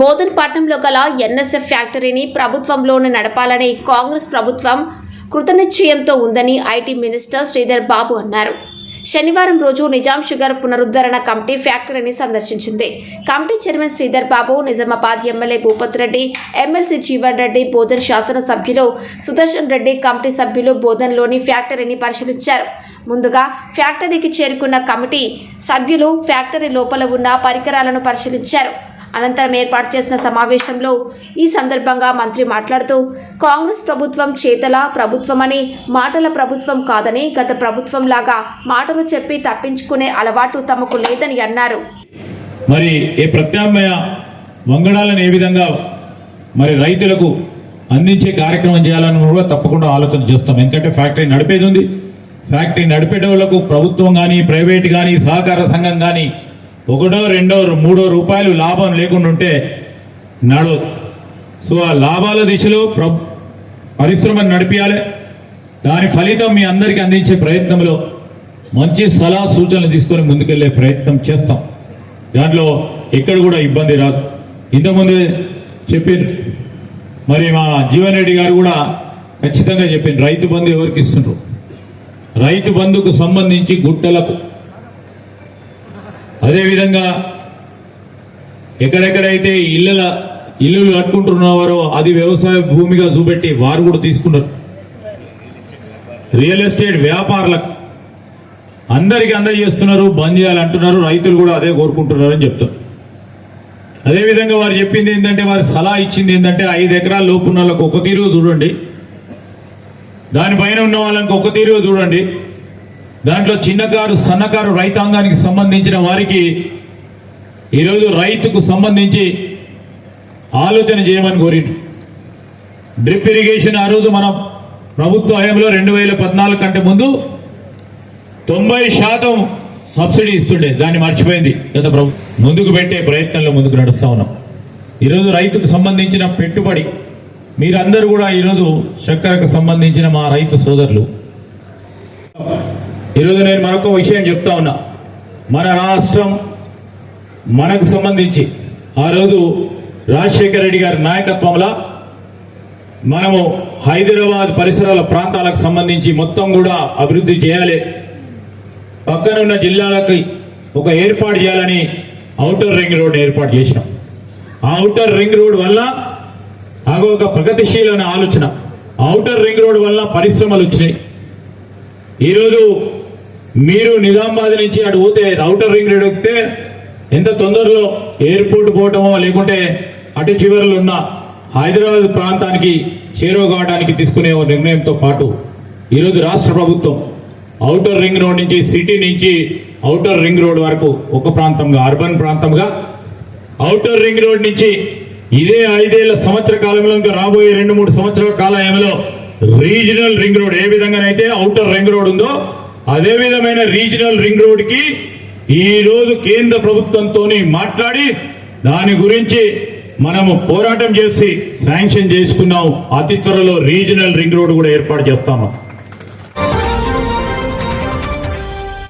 బోధన్పట్నంలో గల ఎన్ఎస్ఎఫ్ ఫ్యాక్టరీని ప్రభుత్వంలోనే నడపాలని కాంగ్రెస్ ప్రభుత్వం కృతనిశ్చయంతో ఉందని ఐటీ మినిస్టర్ శ్రీధర్ బాబు అన్నారు. శనివారం రోజు నిజాం షుగర్ పునరుద్ధరణ కమిటీ ఫ్యాక్టరీని సందర్శించింది. Committee chairman Sridhar Babu Nizamabad MLA Bhupath Reddy MLC Jeevan Reddy Bodhan శాసనసభ్యులు సుదర్శన్ రెడ్డి కమిటీ సభ్యులు బోధన్లోని ఫ్యాక్టరీని పరిశీలించారు. ముందుగా ఫ్యాక్టరీకి చేరుకున్న కమిటీ సభ్యులు ఫ్యాక్టరీ లోపల ఉన్న పరికరాలను పరిశీలించారు. అనంతరం ఏర్పాటు చేసిన సమావేశంలో ఈ సందర్భంగా మంత్రి మాట్లాడుతూ కాంగ్రెస్ ప్రభుత్వం చేతల ప్రభుత్వమని మాటల ప్రభుత్వం కాదని గత ప్రభుత్వం లాగా మాటలు చెప్పి తప్పించుకునే అలవాటు తమకు లేదని అన్నారు. మరి ఏ ప్రత్యామ్నాయ వంగడాలను ఏ విధంగా మరి రైతులకు అందించే కార్యక్రమం చేయాలని కూడా తప్పకుండా ఆలోచన చేస్తాం. ఎందుకంటే ఫ్యాక్టరీ నడిపేది ఉంది. ఫ్యాక్టరీ నడిపేటోళ్ళకు ప్రభుత్వం కానీ ప్రైవేట్ కానీ సహకార సంఘం కానీ ఒకటో రెండో మూడో రూపాయలు లాభం లేకుండా ఉంటే నడు సో ఆ లాభాల దిశలో ప్ర పరిశ్రమను నడిపించాలి దాని ఫలితం మీ అందరికీ అందించే ప్రయత్నంలో మంచి సలహా సూచనలు తీసుకొని ముందుకెళ్ళే ప్రయత్నం చేస్తాం. దాంట్లో ఎక్కడ కూడా ఇబ్బంది రాదు. ఇంతకుముందే చెప్పింది మరి మా జీవన్ రెడ్డి గారు కూడా ఖచ్చితంగా చెప్పింది రైతు బంధు ఎవరికి ఇస్తుండ్రు? రైతు బంధుకు సంబంధించి గుట్టలకు అదేవిధంగా ఎక్కడెక్కడైతే ఇళ్ళ ఇల్లులు కట్టుకుంటున్నవారో అది వ్యవసాయ భూమిగా చూపెట్టి వారు కూడా తీసుకున్నారు. రియల్ ఎస్టేట్ వ్యాపారులకు అందరికి అందజేస్తున్నారు బంద్ చేయాలంటున్నారు రైతులు కూడా అదే కోరుకుంటున్నారు అని చెప్తారు. అదేవిధంగా వారు చెప్పింది ఏంటంటే వారి సలహా ఇచ్చింది ఏంటంటే ఐదు ఎకరాల లోపు ఉన్న వాళ్ళకి ఒక తీరు చూడండి. దానిపైన ఉన్న వాళ్ళకి ఒక తీరు చూడండి. దాంట్లో చిన్నకారు సన్నకారు రైతాంగానికి సంబంధించిన వారికి ఈరోజు రైతుకు సంబంధించి ఆలోచన చేయమని కోరిండు డ్రిప్ ఇరిగేషన్ ఆ రోజు మనం ప్రభుత్వ హయాంలో రెండు వేల పద్నాలుగు కంటే ముందు తొంభై శాతం సబ్సిడీ ఇస్తుండే దాన్ని మర్చిపోయింది గత ప్రభుత్వం ముందుకు పెట్టే ప్రయత్నంలో ముందుకు నడుస్తూ ఉన్నాం. ఈరోజు రైతుకు సంబంధించిన పెట్టుబడి మీరందరూ కూడా ఈరోజు చక్కెరకు సంబంధించిన మా రైతు సోదరులు ఈరోజు నేను మరొక విషయం చెప్తా ఉన్నా. మన రాష్ట్రం మనకు సంబంధించి ఆ రోజు రాజశేఖర రెడ్డి గారి నాయకత్వంలో మనము హైదరాబాద్ పరిసరాల ప్రాంతాలకు సంబంధించి మొత్తం కూడా అభివృద్ధి చేయాలి. పక్కనున్న జిల్లాలకి ఒక ఏర్పాటు చేయాలని అవుటర్ రింగ్ రోడ్ ఏర్పాటు చేసినాం. ఆ అవుటర్ రింగ్ రోడ్ వల్ల అగో ఒక ప్రగతిశీలమైన ఆలోచన. అవుటర్ రింగ్ రోడ్ వల్ల పరిశ్రమలు వచ్చినాయి. ఈరోజు మీరు నిజామాబాద్ నుంచి అటు పోతే ఔటర్ రింగ్ రోడ్ ఎక్కితే ఎంత తొందరలో ఎయిర్పోర్ట్ పోవటమో లేకుంటే అటు చివరిలో ఉన్న హైదరాబాద్ ప్రాంతానికి చేరువ కావడానికి తీసుకునే ఓ నిర్ణయంతో పాటు ఈరోజు రాష్ట్ర ప్రభుత్వం అవుటర్ రింగ్ రోడ్ నుంచి సిటీ నుంచి అవుటర్ రింగ్ రోడ్ వరకు ఒక ప్రాంతంగా అర్బన్ ప్రాంతంగా అవుటర్ రింగ్ రోడ్ నుంచి ఇదే ఐదేళ్ళ సంవత్సర కాలంలో ఇంకా రాబోయే రెండు మూడు సంవత్సరాల కాలంలో రీజనల్ రింగ్ రోడ్ ఏ విధంగానైతే అవుటర్ రింగ్ రోడ్ ఉందో అదే విధమైన రీజనల్ రింగ్ రోడ్కి ఈ రోజు కేంద్ర ప్రభుత్వంతో మాట్లాడి దాని గురించి మనము పోరాటం చేసి శాంక్షన్ చేసుకున్నాం. అతి త్వరలో రీజనల్ రింగ్ రోడ్ కూడా ఏర్పాటు చేస్తాము.